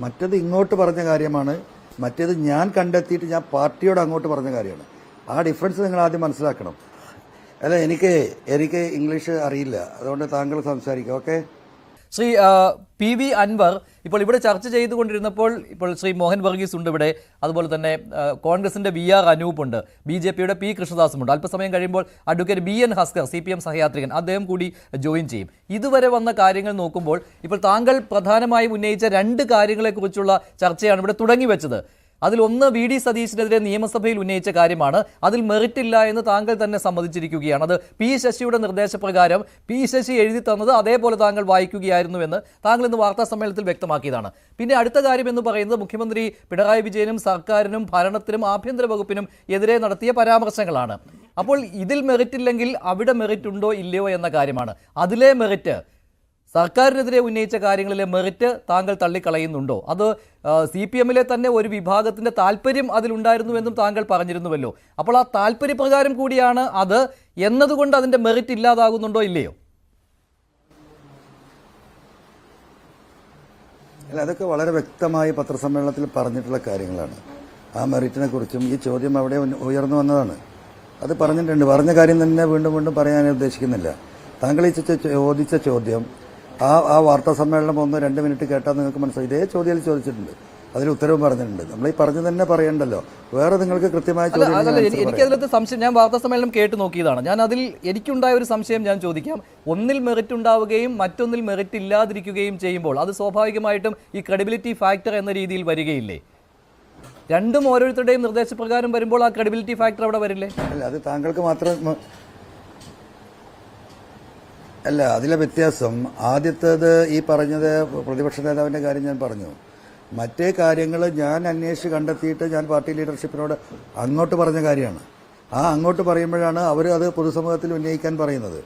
മറ്റത് ഇങ്ങോട്ട് പറഞ്ഞ കാര്യമാണ്. മറ്റേത് ഞാൻ കണ്ടെത്തിയിട്ട് ഞാൻ പാർട്ടിയോട് അങ്ങോട്ട് പറഞ്ഞ കാര്യമാണ്. ആ ഡിഫറൻസ് നിങ്ങൾ ആദ്യം മനസ്സിലാക്കണം. അല്ല എനിക്ക് എനിക്ക് ഇംഗ്ലീഷ് അറിയില്ല. അതുകൊണ്ട് താങ്കൾ സംസാരിക്കുക okay Shri P V Anvar ഇപ്പോൾ ഇവിടെ ചർച്ച ചെയ്തുകൊണ്ടിരുന്നപ്പോൾ ഇപ്പോൾ ശ്രീ മോഹൻ വർഗീസ് ഉണ്ട് ഇവിടെ. അതുപോലെ തന്നെ കോൺഗ്രസിന്റെ വി ആർ അനൂപ് ഉണ്ട്. ബി ജെ പിയുടെ പി കൃഷ്ണദാസും ഉണ്ട്. അല്പസമയം കഴിയുമ്പോൾ advocate B N Haskar C P M സഹയാത്രികൻ അദ്ദേഹം കൂടി ജോയിൻ ചെയ്യും. ഇതുവരെ വന്ന കാര്യങ്ങൾ നോക്കുമ്പോൾ ഇപ്പോൾ താങ്കൾ പ്രധാനമായും ഉന്നയിച്ച രണ്ട് കാര്യങ്ങളെക്കുറിച്ചുള്ള ചർച്ചയാണ് ഇവിടെ തുടങ്ങി വെച്ചത്. അതിൽ ഒന്ന് വി ഡി സതീശിനെതിരെ നിയമസഭയിൽ ഉന്നയിച്ച കാര്യമാണ്. അതിൽ മെറിറ്റ് ഇല്ല എന്ന് താങ്കൾ തന്നെ സമ്മതിച്ചിരിക്കുകയാണ്. അത് പി ശശിയുടെ നിർദ്ദേശപ്രകാരം പി ശശി എഴുതി തന്നത് അതേപോലെ താങ്കൾ വായിക്കുകയായിരുന്നു എന്ന് താങ്കൾ ഇന്ന് വാർത്താ സമ്മേളനത്തിൽ വ്യക്തമാക്കിയതാണ്. പിന്നെ അടുത്ത കാര്യം എന്ന് പറയുന്നത് മുഖ്യമന്ത്രി പിണറായി വിജയനും സർക്കാരിനും ഭരണത്തിനും ആഭ്യന്തര വകുപ്പിനും എതിരെ നടത്തിയ പരാമർശങ്ങളാണ്. അപ്പോൾ ഇതിൽ മെറിറ്റ് ഇല്ലെങ്കിൽ അവിടെ മെറിറ്റ് ഉണ്ടോ ഇല്ലയോ എന്ന കാര്യമാണ്. അതിലെ മെറിറ്റ് സർക്കാരിനെതിരെ ഉന്നയിച്ച കാര്യങ്ങളിലെ മെറിറ്റ് താങ്കൾ തള്ളിക്കളയുന്നുണ്ടോ? അത് സി പി എമ്മിലെ തന്നെ ഒരു വിഭാഗത്തിന്റെ താല്പര്യം അതിലുണ്ടായിരുന്നുവെന്നും താങ്കൾ പറഞ്ഞിരുന്നുവല്ലോ. അപ്പോൾ ആ താല്പര്യപ്രകാരം കൂടിയാണ് അത് എന്നതുകൊണ്ട് അതിന്റെ മെറിറ്റ് ഇല്ലാതാകുന്നുണ്ടോ ഇല്ലയോ? അല്ല അതൊക്കെ വളരെ വ്യക്തമായി പത്രസമ്മേളനത്തിൽ പറഞ്ഞിട്ടുള്ള കാര്യങ്ങളാണ്. ആ മെറിറ്റിനെ കുറിച്ചും ഈ ചോദ്യം അവിടെ ഉയർന്നു വന്നതാണ്. അത് പറഞ്ഞിട്ടുണ്ട്. പറഞ്ഞ കാര്യം തന്നെ വീണ്ടും വീണ്ടും പറയാൻ ഉദ്ദേശിക്കുന്നില്ല. താങ്കൾ ചോദിച്ച ചോദ്യം ആ ആ വാർത്താ സമ്മേളനം ഒന്ന് രണ്ട് മിനിറ്റ് കേട്ടാൽ നിങ്ങൾക്ക് മനസ്സിലായി ഇതേ ചോദ്യം ചോദിച്ചിട്ടുണ്ട്. അതിന് ഉത്തരവും പറഞ്ഞിട്ടുണ്ട്. നമ്മൾ ഈ പറഞ്ഞു തന്നെ പറയണ്ടല്ലോ. വേറെ നിങ്ങൾക്ക് കൃത്യമായ ചോദ്യം എനിക്ക് അതിലത്തെ സംശയം ഞാൻ വാർത്താ സമ്മേളനം കേട്ട് നോക്കിയതാണ്. ഞാൻ അതിൽ എനിക്കുണ്ടായ ഒരു സംശയം ഞാൻ ചോദിക്കാം. ഒന്നിൽ മെറിറ്റ് ഉണ്ടാവുകയും മറ്റൊന്നിൽ മെറിറ്റ് ഇല്ലാതിരിക്കുകയും ചെയ്യുമ്പോൾ അത് സ്വാഭാവികമായിട്ടും ഈ ക്രെഡിബിലിറ്റി ഫാക്ടർ എന്ന രീതിയിൽ വരികയില്ലേ? രണ്ടും ഓരോരുത്തരുടെയും നിർദ്ദേശപ്രകാരം വരുമ്പോൾ ആ ക്രെഡിബിലിറ്റി ഫാക്ടർ അവിടെ വരില്ലേ? അല്ല അത് താങ്കൾക്ക് മാത്രം അല്ല അതിലെ വ്യത്യാസം. ആദ്യത്തേത് ഈ പറഞ്ഞത് പ്രതിപക്ഷ നേതാവിന്റെ കാര്യം ഞാൻ പറഞ്ഞു. മറ്റേ കാര്യങ്ങൾ ഞാൻ അന്വേഷിച്ച് കണ്ടെത്തിയിട്ട് ഞാൻ പാർട്ടി ലീഡർഷിപ്പിനോട് അങ്ങോട്ട് പറഞ്ഞ കാര്യമാണ്. ആ അങ്ങോട്ട് പറയുമ്പോഴാണ് അവർ അത് പൊതുസമൂഹത്തിൽ ഉന്നയിക്കാൻ പറയുന്നത്.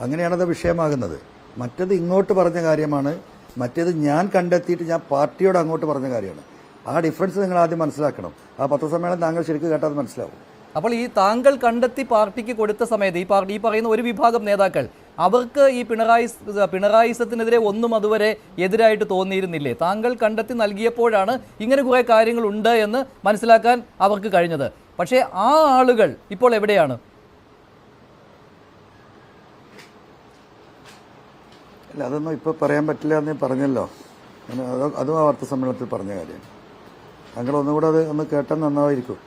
അങ്ങനെയാണത് വിഷയമാകുന്നത്. മറ്റത് ഇങ്ങോട്ട് പറഞ്ഞ കാര്യമാണ്. മറ്റേത് ഞാൻ കണ്ടെത്തിയിട്ട് ഞാൻ പാർട്ടിയോട് അങ്ങോട്ട് പറഞ്ഞ കാര്യമാണ്. ആ ഡിഫറൻസ് നിങ്ങൾ ആദ്യം മനസ്സിലാക്കണം. ആ പത്രസമ്മേളനം താങ്കൾ ശരിക്കും കേട്ടാൽ മനസ്സിലാവും. അപ്പോൾ ഈ താങ്കൾ കണ്ടെത്തി പാർട്ടിക്ക് കൊടുത്ത സമയത്ത് ഈ പാർട്ടി ഈ പറയുന്ന ഒരു വിഭാഗം നേതാക്കൾ അവർക്ക് ഈ പിണറായി പിണറായിസത്തിനെതിരെ ഒന്നും അതുവരെ എതിരായിട്ട് തോന്നിയിരുന്നില്ലേ? താങ്കൾ കണ്ടെത്തി നൽകിയപ്പോഴാണ് ഇങ്ങനെ കുറേ കാര്യങ്ങളുണ്ട് എന്ന് മനസ്സിലാക്കാൻ അവർക്ക് കഴിഞ്ഞത്. പക്ഷേ ആ ആളുകൾ ഇപ്പോൾ എവിടെയാണ്? അല്ല അതൊന്നും ഇപ്പോൾ പറയാൻ പറ്റില്ല എന്ന് പറഞ്ഞല്ലോ. അതും ആ വാർത്താ സമ്മേളനത്തിൽ പറഞ്ഞ കാര്യം. താങ്കൾ ഒന്നുകൂടെ അത് ഒന്ന് കേട്ടാൽ നന്നായിരിക്കും.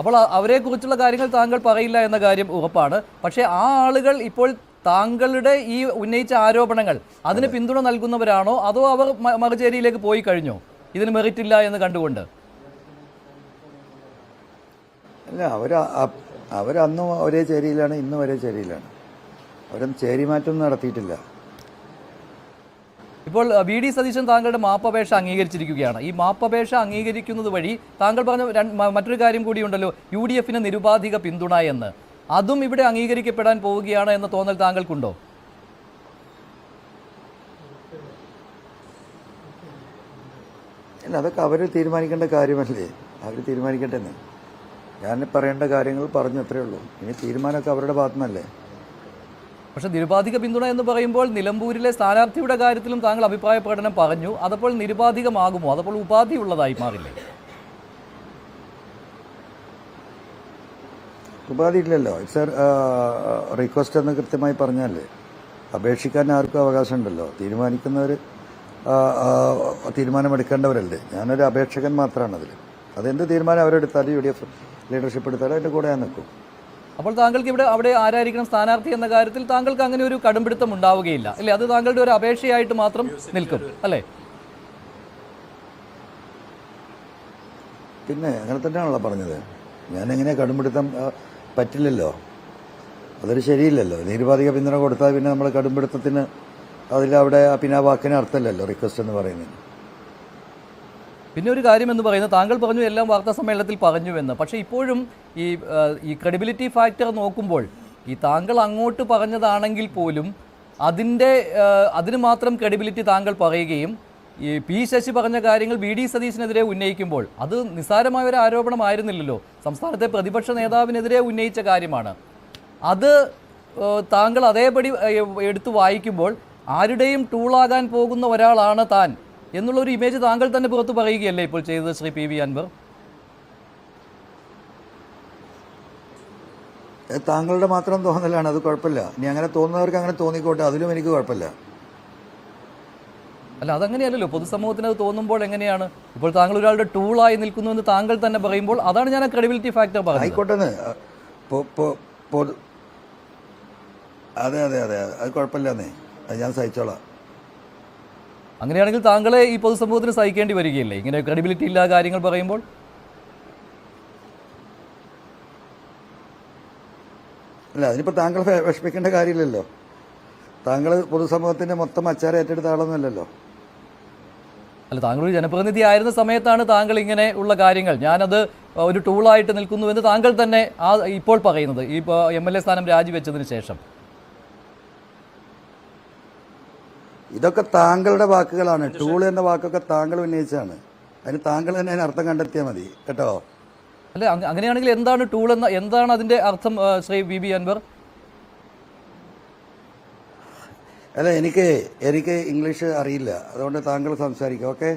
അപ്പോൾ അവരെ അവരെക്കുറിച്ചുള്ള കാര്യങ്ങൾ താങ്കൾ പറയില്ല എന്ന കാര്യം ഉറപ്പാണ്. പക്ഷേ ആ ആളുകൾ ഇപ്പോൾ താങ്കളുടെ ഈ ഉന്നയിച്ച ആരോപണങ്ങൾ അതിന് പിന്തുണ നൽകുന്നവരാണോ? അതോ അവർ മകചേരിയിലേക്ക് മറുചേരിയിലേക്ക് പോയി കഴിഞ്ഞോ? ഇതിന് മെറിറ്റ് ഇല്ല എന്ന് കണ്ടുകൊണ്ട്. അല്ല അവർ അവരന്നും ഒരേ ചേരിയിലാണ് ഇന്നും ഒരേ ചേരിയിലാണ്. അവരൊന്നും ചേരി മാറ്റമൊന്നും നടത്തിയിട്ടില്ല. ഇപ്പോൾ വി ഡി സതീശൻ താങ്കളുടെ മാപ്പപേക്ഷ അംഗീകരിച്ചിരിക്കുകയാണ്. ഈ മാപ്പപേക്ഷ അംഗീകരിക്കുന്നത് വഴി താങ്കൾ പറഞ്ഞ മറ്റൊരു കാര്യം കൂടിയുണ്ടല്ലോ യു ഡി എഫിന് നിരുപാധിക പിന്തുണ എന്ന്. അതും ഇവിടെ അംഗീകരിക്കപ്പെടാൻ പോവുകയാണ് എന്ന തോന്നൽ താങ്കൾക്കുണ്ടോ? അതൊക്കെ അവർ തീരുമാനിക്കേണ്ട കാര്യമല്ലേ? അവർ തീരുമാനിക്കട്ടെ ഞാൻ പറയേണ്ട കാര്യങ്ങൾ പറഞ്ഞു അത്രേ ഉള്ളൂ. ഇനി തീരുമാനമൊക്കെ അവരുടെ ഭാഗത്തുനിന്നല്ലേ? പക്ഷെ നിരുപാധിക പിന്തുണ എന്ന് പറയുമ്പോൾ നിലമ്പൂരിലെ സ്ഥാനാർത്ഥിയുടെ കാര്യത്തിലും താങ്കൾ അഭിപ്രായ പ്രകടനം പറഞ്ഞു. അതപ്പോൾ നിരുപാധികമാകുമോ? അതപ്പോൾ ഉപാധിയുള്ളതായി മാറില്ലേ? ഉപാധി ഇല്ലല്ലോ. സർ റിക്വസ്റ്റ് എന്ന് കൃത്യമായി പറഞ്ഞല്ലേ അപേക്ഷിക്കാൻ ആർക്കും അവകാശമുണ്ടല്ലോ തീരുമാനിക്കുന്നവർ തീരുമാനമെടുക്കേണ്ടവരല്ലേ? ഞാനൊരു അപേക്ഷകൻ മാത്രമാണ് അതിൽ അതെന്ത് തീരുമാനം അവരെടുത്താലും യു ഡി എഫ് ലീഡർഷിപ്പ് എടുത്താലും അതിന്റെ കൂടെ ഞാൻ നിൽക്കും. അപ്പോൾ താങ്കൾക്ക് ഇവിടെ അവിടെ ആരായിരിക്കണം സ്ഥാനാർത്ഥി എന്ന കാര്യത്തിൽ താങ്കൾക്ക് അങ്ങനെ ഒരു കടുംപിടുത്തം ഉണ്ടാവുകയില്ല. അല്ലേ? അത് താങ്കളുടെ ഒരു അപേക്ഷയായിട്ട് മാത്രം നിൽക്കും. അല്ലേ? പിന്നെ അങ്ങനെ തന്നെയാണല്ലോ പറഞ്ഞത്. ഞാൻ എങ്ങനെ കടുംപിടുത്തം പറ്റില്ലല്ലോ? അതൊരു ശരിയില്ലല്ലോ. നിരുപാധിക പിന്തുണ കൊടുത്താൽ പിന്നെ നമ്മൾ കടുംപിടുത്തത്തിന് അതിൽ അവിടെ പിന്നെ ആ വാക്കിന് അർത്ഥമില്ലല്ലോ റിക്വസ്റ്റ് എന്ന് പറയുന്നത്. പിന്നെ ഒരു കാര്യം എന്ന് പറയുന്നത് താങ്കൾ പറഞ്ഞു എല്ലാം വാർത്താ സമ്മേളനത്തിൽ പറഞ്ഞുവെന്ന്. പക്ഷേ ഇപ്പോഴും ഈ ഈ ക്രെഡിബിലിറ്റി ഫാക്ടർ നോക്കുമ്പോൾ ഈ താങ്കൾ അങ്ങോട്ട് പറഞ്ഞതാണെങ്കിൽ പോലും അതിന്റെ അതിന് മാത്രം ക്രെഡിബിലിറ്റി താങ്കൾ പറയുകയും ഈ പി ശശി പറഞ്ഞ കാര്യങ്ങൾ വി ഡി സതീശിനെതിരെ ഉന്നയിക്കുമ്പോൾ അത് നിസ്സാരമായ ഒരു ആരോപണമായിരുന്നില്ലല്ലോ. സംസ്ഥാനത്തെ പ്രതിപക്ഷ നേതാവിനെതിരെ ഉന്നയിച്ച കാര്യമാണ്. അത് താങ്കൾ അതേപടി എടുത്തു വായിക്കുമ്പോൾ ആരുടെയും ടൂളാകാൻ പോകുന്ന ഒരാളാണ് താൻ. എന്നുള്ള ഒരു ഇമേജ് താങ്കൾ തന്നെ പുറത്ത് പറയുകയല്ലേ ഇപ്പോൾ ചെയ്തത് ശ്രീ പി വി അൻവർ? താങ്കളുടെ മാത്രം തോന്നലാണ് അത് കുഴപ്പമില്ല. ഇനി അങ്ങനെ തോന്നുന്നവർക്ക് അങ്ങനെ തോന്നിക്കോട്ടെ അതിലും എനിക്ക് കുഴപ്പമില്ല. അല്ല അതങ്ങനെയല്ലല്ലോ. പൊതുസമൂഹത്തിന് അത് തോന്നുമ്പോൾ എങ്ങനെയാണ്? ഇപ്പോൾ താങ്കൾ ഒരാളുടെ ടൂളായി നിൽക്കുന്നു എന്ന് താങ്കൾ തന്നെ പറയുമ്പോൾ അതാണ് ഞാൻ ക്രെഡിബിലിറ്റി ഫാക്ടർ പറഞ്ഞത്. ആയിക്കോട്ടെ അതെ അതെ അതെ. അത് കുഴപ്പമില്ലെന്നേ. അത് ഞാൻ സഹിച്ചോളാം. അങ്ങനെയാണെങ്കിൽ താങ്കളെ ഈ പൊതുസമൂഹത്തിന് സഹിക്കേണ്ടി വരികയില്ലേ? ഇങ്ങനെ ക്രെഡിബിലിറ്റി ഇല്ലാത്ത കാര്യങ്ങൾ പറയുമ്പോൾ? അല്ല അതിനിപ്പോൾ താങ്കൾ വിഷമിക്കേണ്ട കാര്യമില്ലല്ലോ. താങ്കൾ പൊതുസമൂഹത്തിന്റെ മൊത്തം അച്ചാരം ഏറ്റെടുത്ത ആളൊന്നുമല്ലല്ലോ അല്ല താങ്കൾ ഒരു ജനപ്രതിനിധി ആയിരുന്ന സമയത്താണ് താങ്കൾ ഇങ്ങനെ ഉള്ള കാര്യങ്ങൾ. ഞാനത് ഒരു ടൂളായിട്ട് നിൽക്കുന്നുവെന്ന് താങ്കൾ തന്നെ ആ ഇപ്പോൾ പറയുന്നത്. ഈ എം എൽ എ സ്ഥാനം രാജിവെച്ചതിന് ശേഷം. ഇതൊക്കെ താങ്കളുടെ വാക്കുകളാണ്. ടൂൾ എന്ന വാക്കൊക്കെ താങ്കൾ ഉന്നയിച്ചാണ് അതിന് താങ്കൾ തന്നെ അതിന് അർത്ഥം കണ്ടെത്തിയാൽ മതി. കേട്ടോ? അല്ല അങ്ങനെയാണെങ്കിൽ എന്താണ് ടൂൾ എന്ന എന്താണ് അതിന്റെ അർത്ഥം ശ്രീ ബി ബി അൻവർ? അല്ല എനിക്ക് എനിക്ക് ഇംഗ്ലീഷ് അറിയില്ല. അതുകൊണ്ട് താങ്കൾ സംസാരിക്കും ഓക്കെ?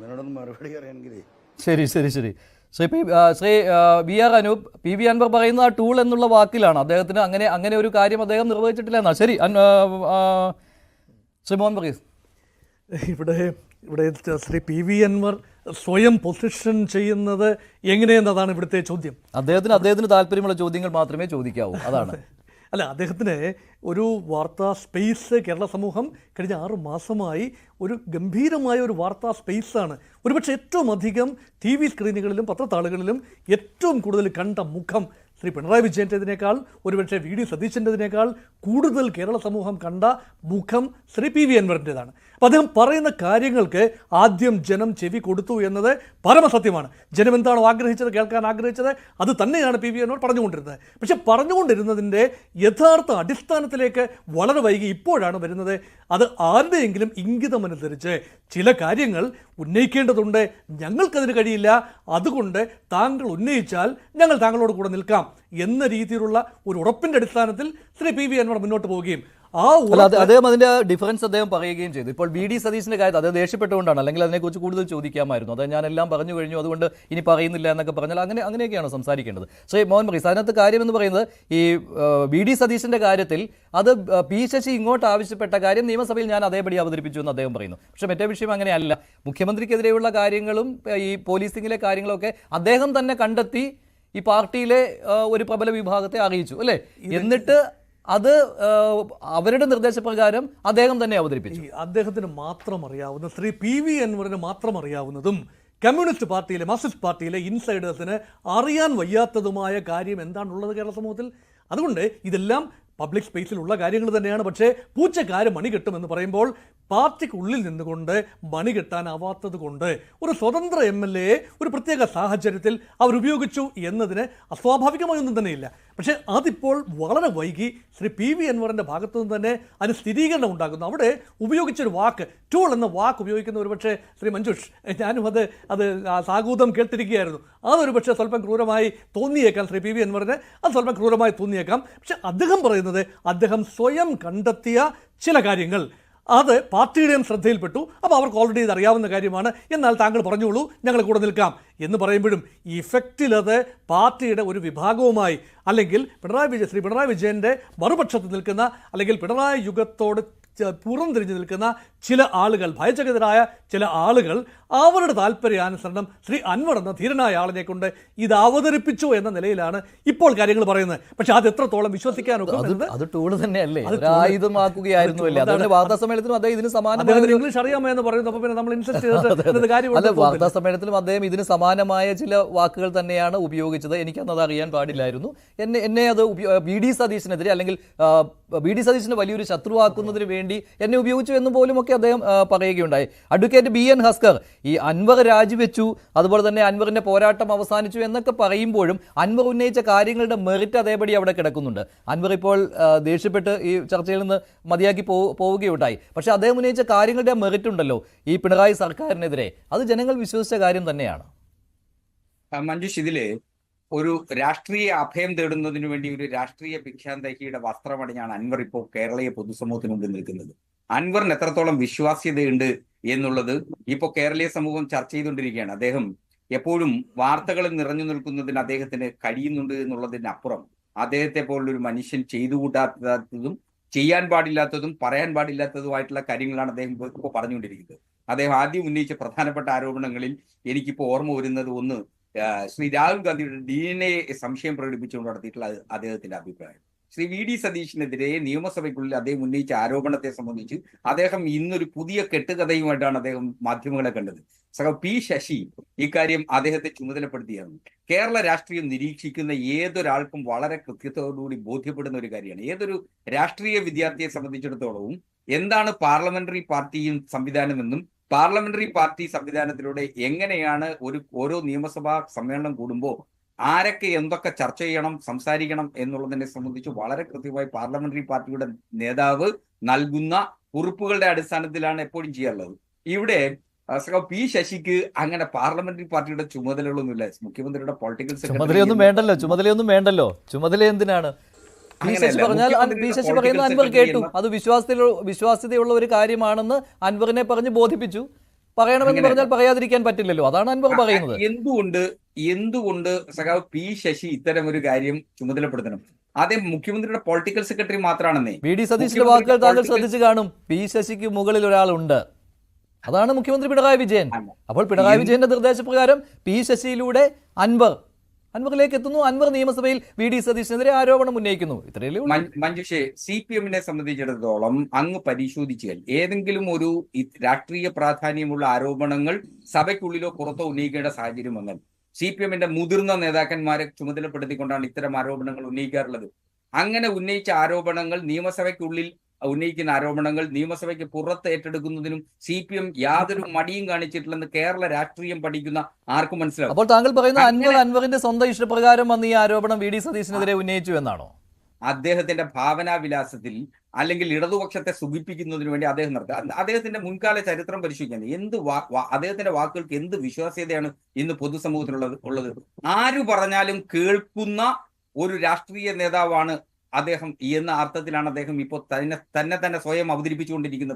നിന്നോടൊന്ന് മറുപടി അറിയാമെങ്കിൽ ശരി ശരി ശരി. Shri P Shri B V R Anoop P V Anvar പറയുന്ന ആ ടൂൾ എന്നുള്ള വാക്കിലാണ്. അദ്ദേഹത്തിന് അങ്ങനെ അങ്ങനെ ഒരു കാര്യം അദ്ദേഹം നിർവഹിച്ചിട്ടില്ല എന്നാ. ശരി ശ്രീ മോഹൻ പറയൂ. ഇവിടെ ഇവിടെ ശ്രീ പി വി അൻവർ സ്വയം പൊസിഷൻ ചെയ്യുന്നത് എങ്ങനെയെന്നതാണ് ഇവിടുത്തെ ചോദ്യം. അദ്ദേഹത്തിന് അദ്ദേഹത്തിന് താല്പര്യമുള്ള ചോദ്യങ്ങൾ മാത്രമേ ചോദിക്കാവൂ. അതാണ്. അല്ല അദ്ദേഹത്തിന് ഒരു വാർത്താ സ്പേസ് കേരള സമൂഹം കഴിഞ്ഞ ആറ് മാസമായി ഒരു ഗംഭീരമായ ഒരു വാർത്താ സ്പേസാണ്. ഒരുപക്ഷെ ഏറ്റവും അധികം ടി വി സ്ക്രീനുകളിലും പത്രത്താളുകളിലും ഏറ്റവും കൂടുതൽ കണ്ട മുഖം ശ്രീ പിണറായി വിജയന്റെതിനേക്കാൾ ഒരുപക്ഷെ വി ഡി സതീശന്റെതിനേക്കാൾ കൂടുതൽ കേരള സമൂഹം കണ്ട മുഖം ശ്രീ പി വി അൻവറിന്റെതാണ്. അപ്പോൾ അദ്ദേഹം പറയുന്ന കാര്യങ്ങൾക്ക് ആദ്യം ജനം ചെവി കൊടുത്തു എന്നത് പരമസത്യമാണ്. ജനം എന്താണോ ആഗ്രഹിച്ചത്? കേൾക്കാൻ ആഗ്രഹിച്ചത്? അത് തന്നെയാണ് പി വി എന്നോട് പറഞ്ഞുകൊണ്ടിരുന്നത്. പക്ഷെ പറഞ്ഞുകൊണ്ടിരുന്നതിന്റെ യഥാർത്ഥ അടിസ്ഥാനത്തിലേക്ക് വളരെ വൈകി ഇപ്പോഴാണ് വരുന്നത്. അത് ആരുടെയെങ്കിലും ഇംഗിതമനുസരിച്ച് ചില കാര്യങ്ങൾ ഉന്നയിക്കേണ്ടതുണ്ട്. ഞങ്ങൾക്കതിന് കഴിയില്ല. അതുകൊണ്ട് താങ്കൾ ഉന്നയിച്ചാൽ ഞങ്ങൾ താങ്കളോട് കൂടെ നിൽക്കാം. എന്ന രീതിയിലുള്ള ഒരു ഉറപ്പിന്റെ അടിസ്ഥാനത്തിൽ ശ്രീ പി വി അൻവർ മുന്നോട്ട് പോവുകയും ആ അദ്ദേഹം അതിന്റെ ഡിഫറൻസ് അദ്ദേഹം പറയുകയും ചെയ്തു. ഇപ്പോൾ വി ഡി സതീശിന്റെ കാര്യത്തിൽ അദ്ദേഹം ദേഷ്യപ്പെട്ടുകൊണ്ടാണ്. അല്ലെങ്കിൽ അതിനെക്കുറിച്ച് കൂടുതൽ ചോദിക്കാമായിരുന്നു. അത് ഞാൻ എല്ലാം പറഞ്ഞു കഴിഞ്ഞു. അതുകൊണ്ട് ഇനി പറയുന്നില്ല എന്നൊക്കെ പറഞ്ഞാൽ അങ്ങനെ അങ്ങനെയൊക്കെയാണ് സംസാരിക്കേണ്ടത്? ശ്രീ മോഹൻ മറീസ് അതിനകത്ത് കാര്യം എന്ന് പറയുന്നത് ഈ വി ഡി സതീശിന്റെ കാര്യത്തിൽ അത് പി ശശി ഇങ്ങോട്ട് ആവശ്യപ്പെട്ട കാര്യം നിയമസഭയിൽ ഞാൻ അതേപടി അവതരിപ്പിച്ചു എന്ന് അദ്ദേഹം പറയുന്നു. പക്ഷേ മറ്റേ വിഷയം അങ്ങനെയല്ല. മുഖ്യമന്ത്രിക്കെതിരെയുള്ള കാര്യങ്ങളും ഈ പോലീസിംഗിലെ കാര്യങ്ങളൊക്കെ അദ്ദേഹം തന്നെ കണ്ടെത്തി ഈ പാർട്ടിയിലെ ഒരു പ്രബല വിഭാഗത്തെ അറിയിച്ചു അല്ലേ? എന്നിട്ട് അത് അവരുടെ നിർദ്ദേശപ്രകാരം അദ്ദേഹം തന്നെ അവതരിപ്പിച്ചു. അദ്ദേഹത്തിന് മാത്രം അറിയാവുന്ന ശ്രീ പി വി അൻവറിന് മാത്രം അറിയാവുന്നതും കമ്മ്യൂണിസ്റ്റ് പാർട്ടിയിലെ മാർക്സിസ്റ്റ് പാർട്ടിയിലെ ഇൻസൈഡേഴ്സിന് അറിയാൻ വയ്യാത്തതുമായ കാര്യം എന്താണുള്ളത് കേരള സമൂഹത്തിൽ? അതുകൊണ്ട് ഇതെല്ലാം പബ്ലിക് സ്പേസിലുള്ള കാര്യങ്ങൾ തന്നെയാണ്. പക്ഷേ പൂച്ചക്കാര് മണി കിട്ടുമെന്ന് പറയുമ്പോൾ പാർട്ടിക്കുള്ളിൽ നിന്നുകൊണ്ട് മണി കിട്ടാനാവാത്തത് കൊണ്ട് ഒരു സ്വതന്ത്ര എം എൽ എ ഒരു പ്രത്യേക സാഹചര്യത്തിൽ അവരുപയോഗിച്ചു എന്നതിന് അസ്വാഭാവികമായൊന്നും തന്നെയില്ല പക്ഷേ അതിപ്പോൾ വളരെ വൈകി ശ്രീ പി വി അൻവറിന്റെ ഭാഗത്തു നിന്ന് തന്നെ അതിന് സ്ഥിരീകരണം ഉണ്ടാകുന്നു. അവിടെ ഉപയോഗിച്ചൊരു വാക്ക് ടൂൾ എന്ന വാക്ക് ഉപയോഗിക്കുന്ന ഒരു പക്ഷേ ശ്രീ മഞ്ജുഷ് ഞാനും അത് അത് സാഗൂതം കേട്ടിരിക്കുകയായിരുന്നു. അതൊരു പക്ഷേ സ്വല്പം ക്രൂരമായി തോന്നിയേക്കാം ശ്രീ പി വി അൻവറിന്. അത് സ്വല്പം ക്രൂരമായി തോന്നിയേക്കാം. പക്ഷെ അദ്ദേഹം പറയുന്നത് അദ്ദേഹം സ്വയം കണ്ടെത്തിയ ചില കാര്യങ്ങൾ. അത് പാർട്ടിയുടെയും ശ്രദ്ധയിൽപ്പെട്ടു. അപ്പോൾ അവർക്ക് ഓൾറെഡി ഇത് അറിയാവുന്ന കാര്യമാണ്. എന്നാൽ താങ്കൾ പറഞ്ഞോളൂ ഞങ്ങൾ കൂടെ നിൽക്കാം എന്ന് പറയുമ്പോഴും ഇഫക്റ്റിൽ അത് പാർട്ടിയുടെ ഒരു വിഭാഗവുമായി അല്ലെങ്കിൽ പിണറായി വിജയൻ ശ്രീ പിണറായി വിജയന്റെ മറുപക്ഷത്ത് നിൽക്കുന്ന അല്ലെങ്കിൽ പിണറായി യുഗത്തോട് ച- പുറംതിരിഞ്ഞു നിൽക്കുന്ന ചില ആളുകൾ ഭയചകിതരായ ചില ആളുകൾ അവരുടെ താല്പര്യാനുസരണം ശ്രീ അൻവർ എന്ന ധീരനായ ആളിനെ കൊണ്ട് ഇത് അവതരിപ്പിച്ചു എന്ന നിലയിലാണ് ഇപ്പോൾ കാര്യങ്ങൾ പറയുന്നത്. പക്ഷെ അത് എത്രത്തോളം വിശ്വസിക്കാനൊക്കെ അത് തന്നെയല്ലേ? ആയുധമാക്കുകയായിരുന്നു അല്ലേ അതാണ്. അതുകൊണ്ട് വാർത്താ സമ്മേളനത്തിലും അദ്ദേഹം ഇതിന് സമാനമായ ഇംഗ്ലീഷ് അറിയാമോ എന്ന് പറയുന്നു. അപ്പോൾ പിന്നെ നമ്മൾ ഇൻസെസ്റ്റ് ചെയ്തിട്ട് എന്നത് അല്ല കാര്യമുണ്ട് വാർത്താ സമ്മേളനത്തിലും അദ്ദേഹം ഇതിന് സമാനമായ ചില വാക്കുകൾ തന്നെയാണ് ഉപയോഗിച്ചത്. എനിക്കന്നത് അത് അറിയാൻ പാടില്ലായിരുന്നു. എന്നെ എന്നെ അത് ബി ഡി സതീശിനെതിരെ അല്ലെങ്കിൽ ബി ഡി സതീശനെ വലിയൊരു ശത്രുവാക്കുന്നതിന് വേണ്ടി എന്നെ ഉപയോഗിച്ചു എന്ന് പോലും ഒക്കെ അദ്ദേഹം പറയുകയുണ്ടായി. അഡ്വക്കേറ്റ് ബി എൻ ഹസ്കർ ഈ അൻവർ രാജിവെച്ചു അതുപോലെ തന്നെ അൻവറിന്റെ പോരാട്ടം അവസാനിച്ചു എന്നൊക്കെ പറയുമ്പോഴും അൻവർ ഉന്നയിച്ച കാര്യങ്ങളുടെ മെറിറ്റ് അതേപടി അവിടെ കിടക്കുന്നുണ്ട്. അൻവർ ഇപ്പോൾ ദേഷ്യപ്പെട്ട് ഈ ചർച്ചയിൽ നിന്ന് മതിയാക്കി പോവുകയുണ്ടായി. പക്ഷേ അദ്ദേഹം ഉന്നയിച്ച കാര്യങ്ങളുടെ മെറിറ്റ് ഉണ്ടല്ലോ ഈ പിണറായി സർക്കാരിനെതിരെ. അത് ജനങ്ങൾ വിശ്വസിച്ച കാര്യം തന്നെയാണ്. മഞ്ജുഷ് ഇതിൽ ഒരു രാഷ്ട്രീയ അഭയം തേടുന്നതിന് വേണ്ടി ഒരു രാഷ്ട്രീയ ഭിക്ഷാന്തഹിയുടെ വസ്ത്രമടിഞ്ഞാണ് അൻവർ ഇപ്പോൾ കേരളീയ പൊതുസമൂഹത്തിന് മുമ്പിൽ നിൽക്കുന്നത്. അൻവറിന് എത്രത്തോളം വിശ്വാസ്യതയുണ്ട് എന്നുള്ളത് ഇപ്പോൾ കേരളീയ സമൂഹം ചർച്ച ചെയ്തുകൊണ്ടിരിക്കുകയാണ്. അദ്ദേഹം എപ്പോഴും വാർത്തകളിൽ നിറഞ്ഞു നിൽക്കുന്നതിന് അദ്ദേഹത്തിന് കഴിയുന്നുണ്ട് എന്നുള്ളതിനപ്പുറം അദ്ദേഹത്തെ പോലുള്ളൊരു മനുഷ്യൻ ചെയ്തു കൂട്ടാത്തതും ചെയ്യാൻ പാടില്ലാത്തതും പറയാൻ പാടില്ലാത്തതുമായിട്ടുള്ള കാര്യങ്ങളാണ് അദ്ദേഹം ഇപ്പോൾ പറഞ്ഞുകൊണ്ടിരിക്കുന്നത്. അദ്ദേഹം ആദ്യം ഉന്നയിച്ച പ്രധാനപ്പെട്ട ആരോപണങ്ങളിൽ എനിക്കിപ്പോൾ ഓർമ്മ വരുന്നത് ഒന്ന് ശ്രീ രാഹുൽ ഗാന്ധിയുടെ ഡി എൻ എ സംശയം പ്രകടിപ്പിച്ചുകൊണ്ട് നടത്തിയിട്ടുള്ള അദ്ദേഹത്തിന്റെ അഭിപ്രായം. ശ്രീ വി ഡി സതീഷിനെതിരെ നിയമസഭയ്ക്കുള്ളിൽ അദ്ദേഹം ഉന്നയിച്ച ആരോപണത്തെ സംബന്ധിച്ച് അദ്ദേഹം ഇന്നൊരു പുതിയ കെട്ടുകഥയുമായിട്ടാണ് അദ്ദേഹം മാധ്യമങ്ങളെ കണ്ടത്. സഹ പി ശശി ഇക്കാര്യം അദ്ദേഹത്തെ ചുമതലപ്പെടുത്തിയാണ്. കേരള രാഷ്ട്രീയം നിരീക്ഷിക്കുന്ന ഏതൊരാൾക്കും വളരെ കൃത്യത്തോടുകൂടി ബോധ്യപ്പെടുന്ന ഒരു കാര്യമാണ്. ഏതൊരു രാഷ്ട്രീയ വിദ്യാർത്ഥിയെ സംബന്ധിച്ചിടത്തോളവും എന്താണ് പാർലമെന്ററി പാർട്ടിയും സംവിധാനമെന്നും പാർലമെന്ററി പാർട്ടി സംവിധാനത്തിലൂടെ എങ്ങനെയാണ് ഒരു ഓരോ നിയമസഭാ സമ്മേളനം കൂടുമ്പോൾ ആരൊക്കെ എന്തൊക്കെ ചർച്ച ചെയ്യണം സംസാരിക്കണം എന്നുള്ളതിനെ സംബന്ധിച്ച് വളരെ കൃത്യമായി പാർലമെന്ററി പാർട്ടിയുടെ നേതാവ് നൽകുന്ന കുറിപ്പുകളുടെ അടിസ്ഥാനത്തിലാണ് എപ്പോഴും ചെയ്യാറുള്ളത് ഇവിടെ പി ശശിക്ക് അങ്ങനെ പാർലമെന്ററി പാർട്ടിയുടെ ചുമതലകളൊന്നുമില്ല. മുഖ്യമന്ത്രിയുടെ പൊളിറ്റിക്കൽ ചുമതലയൊന്നും വേണ്ടല്ലോ ചുമതലയൊന്നും വേണ്ടല്ലോ. ചുമതല എന്തിനാണ്. പറഞ്ഞാൽ പി ശശി അൻവർ കേട്ടു. അത് വിശ്വാസ്യതയുള്ള ഒരു കാര്യമാണെന്ന് അൻവറിനെ പറഞ്ഞ് ബോധിപ്പിച്ചു. പറയണമെന്ന് പറഞ്ഞാൽ പറയാതിരിക്കാൻ പറ്റില്ലല്ലോ. അതാണ് അൻവർ പറയുന്നത്. എന്തുകൊണ്ട് എന്തുകൊണ്ട് സഖാവ് പി ശശി ഇത്തരം ഒരു കാര്യം ചുമതലപ്പെടുത്തണം? ആദ്യം മുഖ്യമന്ത്രിയുടെ പൊളിറ്റിക്കൽ സെക്രട്ടറി മാത്രമാണെന്നേ വി ഡി സതീഷിന്റെ വാക്കുകൾ താങ്കൾ ശ്രദ്ധിച്ചു കാണും. പി ശശിക്ക് മുകളിൽ ഒരാളുണ്ട്. അതാണ് മുഖ്യമന്ത്രി പിണറായി വിജയൻ. അപ്പോൾ പിണറായി വിജയന്റെ നിർദ്ദേശപ്രകാരം പി ശശിയിലൂടെ അൻവർ അൻവറിലേക്ക് എത്തുന്നു അൻവർ നിയമസഭയിൽ വി ഡി സതീഷിനെതിരെ ആരോപണം ഉന്നയിക്കുന്നു. ഇത്രയല്ലേ മഞ്ജുഷേ സി പി എമ്മിനെ സംബന്ധിച്ചിടത്തോളം അങ്ങ് പരിശോധിച്ചാൽ ഏതെങ്കിലും ഒരു രാഷ്ട്രീയ പ്രാധാന്യമുള്ള ആരോപണങ്ങൾ സഭയ്ക്കുള്ളിലോ പുറത്തോ ഉന്നയിക്കേണ്ട സാഹചര്യം വന്നാൽ സി പി എമ്മിന്റെ മുതിർന്ന നേതാക്കന്മാരെ ചുമതലപ്പെടുത്തിക്കൊണ്ടാണ് ഇത്തരം ആരോപണങ്ങൾ ഉന്നയിക്കാറുള്ളത്. അങ്ങനെ ഉന്നയിച്ച ആരോപണങ്ങൾ നിയമസഭയ്ക്കുള്ളിൽ ഉന്നയിക്കുന്ന ആരോപണങ്ങൾ നിയമസഭയ്ക്ക് പുറത്ത് ഏറ്റെടുക്കുന്നതിനും സി പി എം യാതൊരു മടിയും കാണിച്ചിട്ടില്ലെന്ന് കേരള രാഷ്ട്രീയം പഠിക്കുന്ന ആർക്കും മനസ്സിലാവും. അപ്പോൾ താങ്കൾ പറയുന്ന അൻവർ അൻവറിന്റെ സ്വന്തം ഇഷ്ടപ്രകാരം വന്ന് ഈ ആരോപണം വി ഡി സതീശിനെതിരെ ഉന്നയിച്ചു എന്നാണോ? അദ്ദേഹത്തിന്റെ ഭാവനാവിലാസത്തിൽ അല്ലെങ്കിൽ ഇടതുപക്ഷത്തെ സുഖിപ്പിക്കുന്നതിന് വേണ്ടി അദ്ദേഹം നടത്തുക അദ്ദേഹത്തിന്റെ മുൻകാല ചരിത്രം പരിശോധിക്കാൻ എന്ത് അദ്ദേഹത്തിന്റെ വാക്കുകൾക്ക് എന്ത് വിശ്വാസ്യതയാണ് ഇന്ന് പൊതുസമൂഹത്തിലുള്ളത് ഉള്ളത്? ആര് പറഞ്ഞാലും കേൾക്കുന്ന ഒരു രാഷ്ട്രീയ നേതാവാണ് അദ്ദേഹം എന്ന അർത്ഥത്തിലാണ് അദ്ദേഹം ഇപ്പോൾ തന്നെ തന്നെ തന്നെ സ്വയം അവതരിപ്പിച്ചുകൊണ്ടിരിക്കുന്നത്.